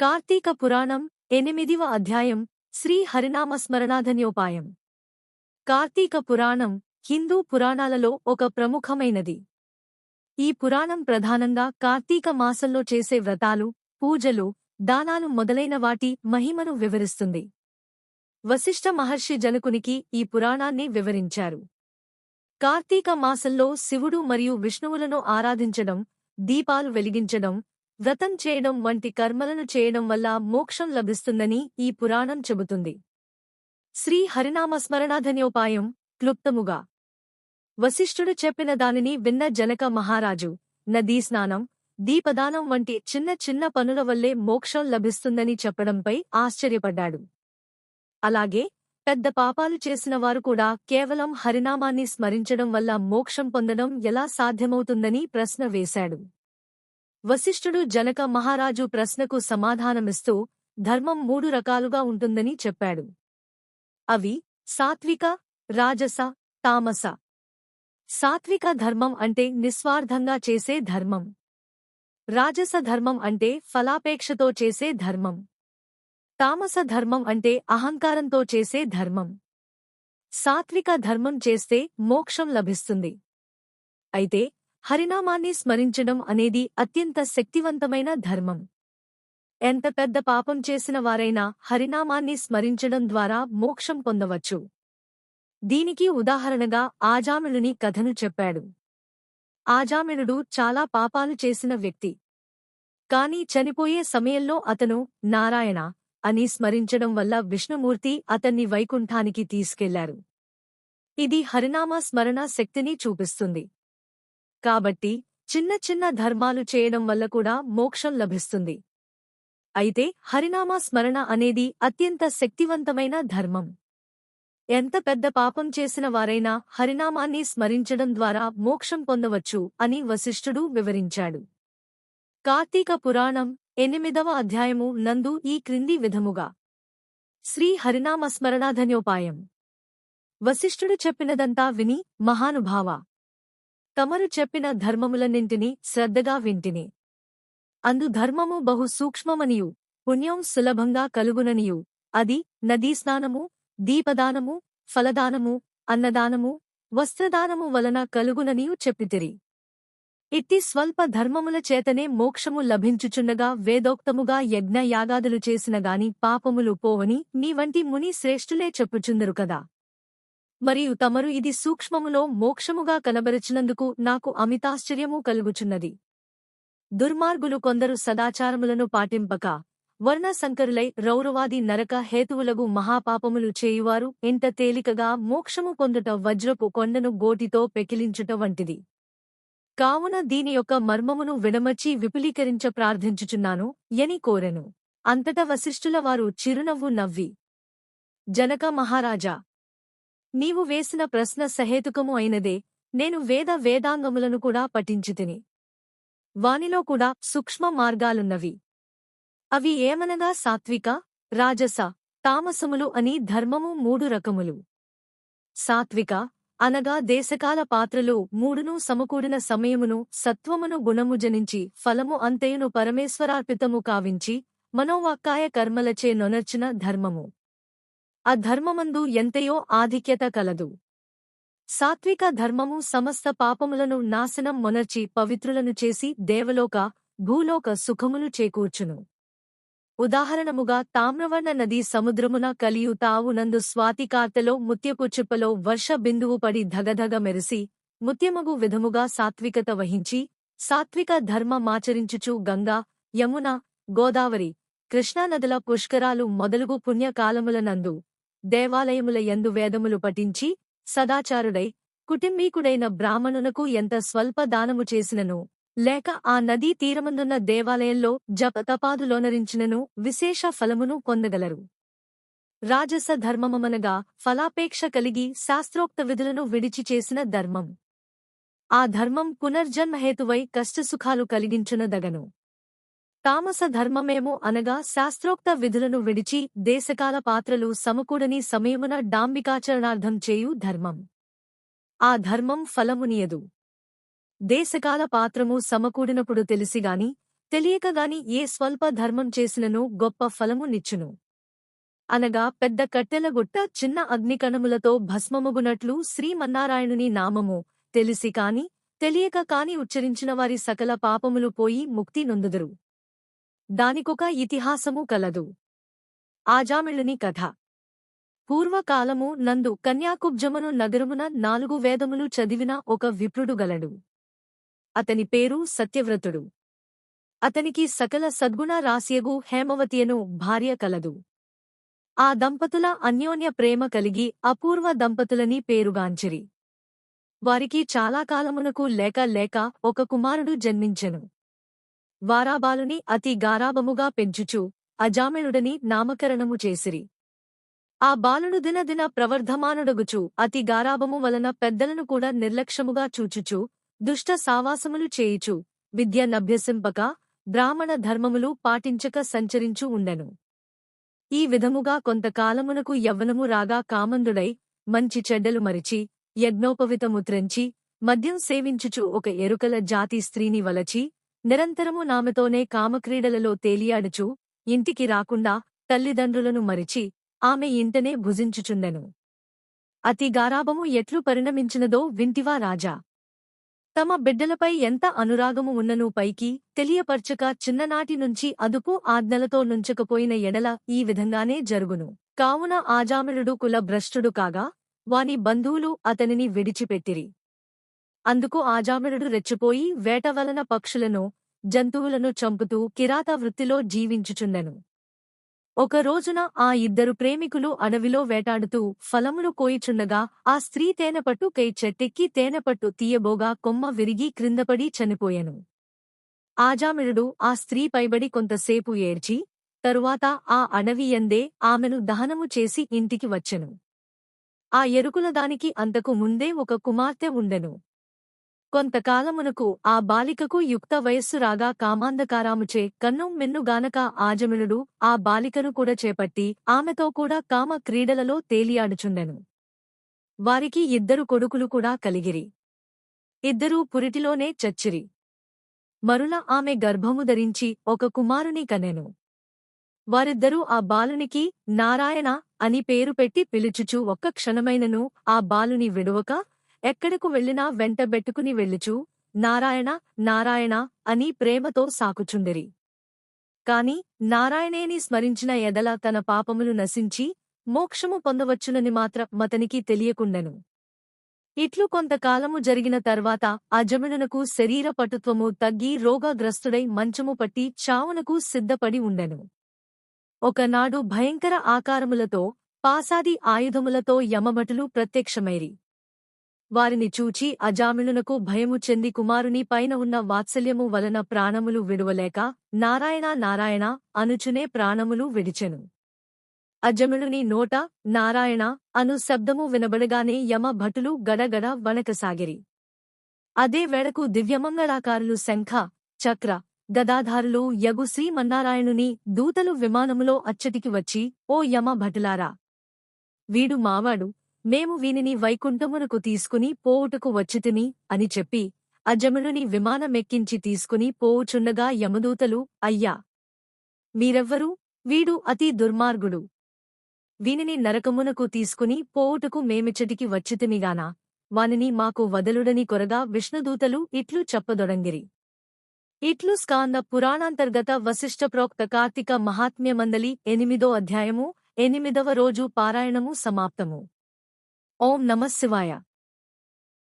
కార్తీక పురాణం ఎనిమిదివ అధ్యాయం శ్రీ హరినామస్మరణాధన్యోపాయం. కార్తీక పురాణం హిందూ పురాణాలలో ఒక ప్రముఖమైనది. ఈ పురాణం ప్రధానంగా కార్తీక మాసంలో చేసే వ్రతాలు పూజలు దానాలు మొదలైన వాటి మహిమను వివరిస్తుంది. వశిష్ఠ మహర్షి జనకునికి ఈ పురాణాన్ని వివరించారు. కార్తీక మాసంలో శివుడు మరియు విష్ణువులను ఆరాధించడం దీపాలు వెలిగించడం వ్రతం చేయడం వంటి కర్మలను చేయడం వల్ల మోక్షం లభిస్తుందని ఈ పురాణం చెబుతుంది. శ్రీ హరినామస్మరణాధన్యోపాయం క్లుప్తముగా. వశిష్ఠుడు చెప్పిన దానిని విన్న జనక మహారాజు నదీ స్నానం దీపదానం వంటి చిన్న చిన్న పనుల వల్లే మోక్షం లభిస్తుందని చెప్పడంపై ఆశ్చర్యపడ్డాడు. అలాగే పెద్ద పాపాలు చేసిన వారు కూడా కేవలం హరినామాన్ని స్మరించడం వల్ల మోక్షం పొందడం ఎలా సాధ్యమవుతుందని ప్రశ్న వేశాడు. వశిష్ఠుడు జనక మహారాజు ప్రశ్నకు సమాధానమిస్తూ ధర్మం మూడు రకాలుగా ఉంటుందని చెప్పాడు. అవి సాత్విక రాజస తామస. సాత్విక ధర్మం అంటే నిస్వార్థంగా చేసే ధర్మం. రాజస ధర్మం అంటే ఫలాపేక్షతో చేసే ధర్మం. తామస ధర్మం అంటే అహంకారంతో చేసే ధర్మం. సాత్విక ధర్మం చేస్తే మోక్షం లభిస్తుంది. అయితే హరినామాన్ని స్మరించడం అనేది అత్యంత శక్తివంతమైన ధర్మం. ఎంత పెద్ద పాపం చేసిన వారైనా హరినామాన్ని స్మరించడం ద్వారా మోక్షం పొందవచ్చు. దీనికి ఉదాహరణగా ఆజామిళుని కథను చెప్పాడు. ఆజామిళుడు చాలా పాపాలు చేసిన వ్యక్తి. కాని చనిపోయే సమయంలో అతను నారాయణ అని స్మరించడం వల్ల విష్ణుమూర్తి అతన్ని వైకుంఠానికి తీసుకెళ్ళారు. ఇది హరినామ స్మరణ శక్తిని చూపిస్తుంది. కాబట్టి చిన్న చిన్న ధర్మాలు చేయడం వల్ల కూడా మోక్షం లభిస్తుంది. అయితే హరినామ స్మరణ అనేది అత్యంత శక్తివంతమైన ధర్మం. ఎంత పెద్ద పాపం చేసిన వారైనా హరినామాన్ని స్మరించడం ద్వారా మోక్షం పొందవచ్చు అని వశిష్ఠుడు వివరించాడు. కార్తీక పురాణం ఎనిమిదవ అధ్యాయము నందు ఈ క్రింది విధముగా. శ్రీ హరినామ స్మరణాధన్యోపాయం. వశిష్ఠుడు చెప్పినదంతా విని మహానుభావ తమరు చెప్పిన ధర్మములన్నింటినీ శ్రద్ధగా వింటిని. అందు ధర్మము బహు సూక్ష్మమనియు పుణ్యం సులభంగా కలుగుననియు. అది నదీ స్నానము దీపదానము ఫలదానము అన్నదానము వస్త్రదానము వలన కలుగుననియు చెప్పితిరి. ఇట్టి స్వల్ప ధర్మముల చేతనే మోక్షము లభించుచున్నగా వేదోక్తముగా యజ్ఞ యాగాదులు చేసిన గాని పాపములు పోవని నీ వంటి ముని శ్రేష్ఠులే చెప్పుచుందరు కదా. మరియు తమరు ఇది సూక్ష్మములో మోక్షముగా కనబరిచినందుకు నాకు అమితాశ్చర్యము కలుగుచున్నది. దుర్మార్గులు కొందరు సదాచారములను పాటింపక వర్ణసంకరులై రౌరవాది నరక హేతువులగు మహాపాపములు చేయువారు ఇంత తేలికగా మోక్షము పొందుట వజ్రపు కొండను గోటితో పెకిలించుట వంటిది. కావున దీని యొక్క మర్మమును విడమర్చి విపులీకరించ ప్రార్థించుచున్నాను ఎని కోరెను. అంతట వశిష్ఠుల వారు చిరునవ్వు నవ్వి జనక మహారాజా నీవు వేసిన ప్రశ్న సహేతుకము అయినదే. నేను వేద వేదాంగములను కూడా పఠించితిని. వానిలో కూడా సూక్ష్మ మార్గాలున్నవి. అవి ఏమనగా? సాత్విక రాజస తామసములు అని ధర్మము మూడు రకములు. సాత్విక అనగా దేశకాల పాత్రలు మూడును సమకూడిన సమయమును సత్వమును గుణము జనించి ఫలము అంతయును పరమేశ్వరార్పితము కావించి మనోవాక్కాయ కర్మలచే నొనర్చిన ధర్మము. అధర్మమందు ఎంతయో ఆధిక్యత కలదు. సాత్విక ధర్మము సమస్త పాపములను నాశనం మొనర్చి పవిత్రులను చేసి దేవలోక భూలోక సుఖములు చేకూర్చును. ఉదాహరణముగా తామ్రవర్ణ నది సముద్రమున కలియు తావునందు స్వాతికార్తెలో ముత్యపు చుప్పలో వర్ష బిందువు పడి ధగధగ మెరిసి ముత్యమగు విధముగా సాత్వికత వహించి సాత్విక ధర్మమాచరించుచు గంగా యమున గోదావరి కృష్ణానదుల పుష్కరాలు మొదలుగు పుణ్యకాలములనందు దేవాలయముల యందు వేదములు పఠించి సదాచారుడై కుటుంబీకుడైన బ్రాహ్మణునకు ఎంత స్వల్ప దానము చేసినను లేక ఆ నదీ తీరమందున్న దేవాలయంలో జపతపాదులోనరించినను విశేష ఫలమును పొందగలరు. రాజస ధర్మమనగా ఫలాపేక్ష కలిగి శాస్త్రోక్త విధులను విడిచి చేసిన ధర్మం. ఆ ధర్మం పునర్జన్మహేతువై కష్టసుఖాలు కలిగించునదగను. తామస ధర్మమేమో అనగా శాస్త్రోక్త విధులను విడిచి దేశకాల పాత్రలు సమకూడని సమయమున డాంబికాచరణార్థం చేయు ధర్మం. ఆ ధర్మం ఫలమునియదు. దేశకాల పాత్రము సమకూడినప్పుడు తెలిసిగాని తెలియకగాని ఏ స్వల్ప ధర్మం చేసినను గొప్ప ఫలము నిచ్చును. అనగా పెద్ద కట్టెలగుట్ట చిన్న అగ్నికణములతో భస్మముగునట్లు శ్రీమన్నారాయణుని నామము తెలిసి కాని తెలియక కాని ఉచ్చరించిన వారి సకల పాపములు పోయి ముక్తి నొందుదురు. దానికొక ఇతిహాసము కలదు. ఆజామిళుని కథ. పూర్వకాలము నందు కన్యాకుబ్జమును నగరమున నాలుగు వేదములు చదివిన ఒక విప్రుడు గలడు. అతని పేరు సత్యవ్రతుడు. అతనికి సకల సద్గుణ రాస్యగు హేమవతియను భార్య కలదు. ఆ దంపతుల అన్యోన్య ప్రేమ కలిగి అపూర్వ దంపతులని పేరుగాంచిరి. వారికి చాలా కాలమునకు లేక లేక ఒక కుమారుడు జన్మించెను. వారాబాలుని అతి గారాబముగా పెంచుచు అజామిళుడని నామకరణము చేసిరి. ఆ బాలుడు దినదిన ప్రవర్ధమానుడగుచు అతి గారాబము వలన పెద్దలను కూడా నిర్లక్ష్యముగా చూచుచు దుష్ట సావాసములు చేయుచు విద్య నభ్యసింపక బ్రాహ్మణ ధర్మములు పాటించక సంచరించు ఉండెను. ఈ విధముగా కొంతకాలమునకు యవ్వనము రాగా కామందుడై మంచి చెడ్డలు మరిచి యజ్ఞోపవితముత్రించి మద్యం సేవించుచు ఒక ఎరుకల జాతి స్త్రీని వలచి నిరంతరము నామెతోనే కామక్రీడలలో తేలియాడుచు ఇంటికి రాకుండా తల్లిదండ్రులను మరిచి ఆమె ఇంటనే భుజించుచుండెను. అతి గారాబము ఎట్లు పరిణమించినదో వింటివా రాజా! తమ బిడ్డలపై ఎంత అనురాగము ఉన్ననూ పైకి తెలియపర్చక చిన్ననాటి నుంచి అదుపు ఆజ్ఞలతో నుంచకపోయిన ఎడల ఈ విధంగానే జరుగును. కావున ఆజామిలుడు కుల భ్రష్టుడు కాగా వాని బంధువులు అతనిని విడిచిపెట్టిరి. అందుకు ఆజామినుడు రెచ్చిపోయి వేటవలన పక్షులను జంతువులను చంపుతూ కిరాత వృత్తిలో జీవించుచుండెను. ఒక రోజున ఆ ఇద్దరు ప్రేమికులు అడవిలో వేటాడుతూ ఫలములు కోయిచుండగా ఆ స్త్రీ తేనెపట్టు కై చెట్టెక్కి తేనెపట్టు తీయబోగా కొమ్మ విరిగి క్రిందపడి చనిపోయెను. ఆజామిళుడు ఆ స్త్రీ పైబడి కొంతసేపు ఏడ్చి తరువాత ఆ అడవి ఎందే ఆమెను దహనము చేసి ఇంటికి వచ్చెను. ఆ ఎరుకుల దానికి అంతకు ముందే ఒక కుమార్తె ఉండెను. కొంతకాలమునకు ఆ బాలికకు యుక్త వయస్సు రాగా కామాంధకారాముచే కన్ను మెన్నుగానక ఆజమినుడు ఆ బాలికను కూడా చేపట్టి ఆమెతో కూడా కామ క్రీడలలో తేలియాడుచుండెను. వారికి ఇద్దరు కొడుకులు కూడా కలిగిరి. ఇద్దరూ పురిటిలోనే చచ్చిరి. మరుల ఆమె గర్భము ధరించి ఒక కుమారుని కనెను. వారిద్దరూ ఆ బాలునికి నారాయణ అని పేరు పెట్టి పిలుచుచు ఒక్క క్షణమైనను ఆ బాలుని విడువక ఎక్కడకు వెళ్ళినా వెంటబెట్టుకుని వెళ్ళుచు నారాయణ నారాయణ అని ప్రేమతో సాకుచుండిరి. కాని నారాయణేని స్మరించిన ఎదల తన పాపములు నశించి మోక్షము పొందవచ్చునని మాత్ర మతనికి తెలియకుండెను. ఇట్లు కొంతకాలము జరిగిన తర్వాత అజమినునకు శరీర పటుత్వము తగ్గి రోగగ్రస్తుడై మంచము పట్టి చావునకు సిద్ధపడి ఉండెను. ఒకనాడు భయంకర ఆకారములతో పాసాది ఆయుధములతో యమభటులు ప్రత్యక్షమైరి. వారిని చూచి అజామిళునకు భయము చెంది కుమారుని పైన ఉన్న వాత్సల్యము వలన ప్రాణములు విడువలేక నారాయణ నారాయణ అనుచునే ప్రాణములు విడిచెను. అజమిళుని నోట నారాయణ అను శబ్దము వినబడగానే యమ భటులు గడగడ వణకసాగిరి. అదే వేళకు దివ్యమంగళాకారులు శంఖ చక్ర గదాధారులు యగు శ్రీమన్నారాయణుని దూతలు విమానములో అచ్చటికి వచ్చి ఓ యమ భటులారా! వీడు మావాడు మేము వీనిని వైకుంఠమునకు తీసుకుని పోవుటకు వచ్చితిని అని చెప్పి అజమునుని విమానమెక్కించి తీసుకుని పోవుచుండగా యమదూతలు అయ్యా! మీరెవ్వరూ? వీడు అతి దుర్మార్గుడు. వీనిని నరకమునకు తీసుకుని పోవుటకు మేమిచ్చటికి వచ్చితిమిగానా వానిని మాకు వదలుడని కొరగా విష్ణుదూతలు ఇట్లు చెప్పదొడంగిరి. ఇట్లు స్కాంద పురాణాంతర్గత వశిష్ఠ ప్రోక్త కార్తీక మహాత్మ్యమందలి ఎనిమిదో అధ్యాయము ఎనిమిదవ రోజు పారాయణము సమాప్తము. ओम नमः शिवाय।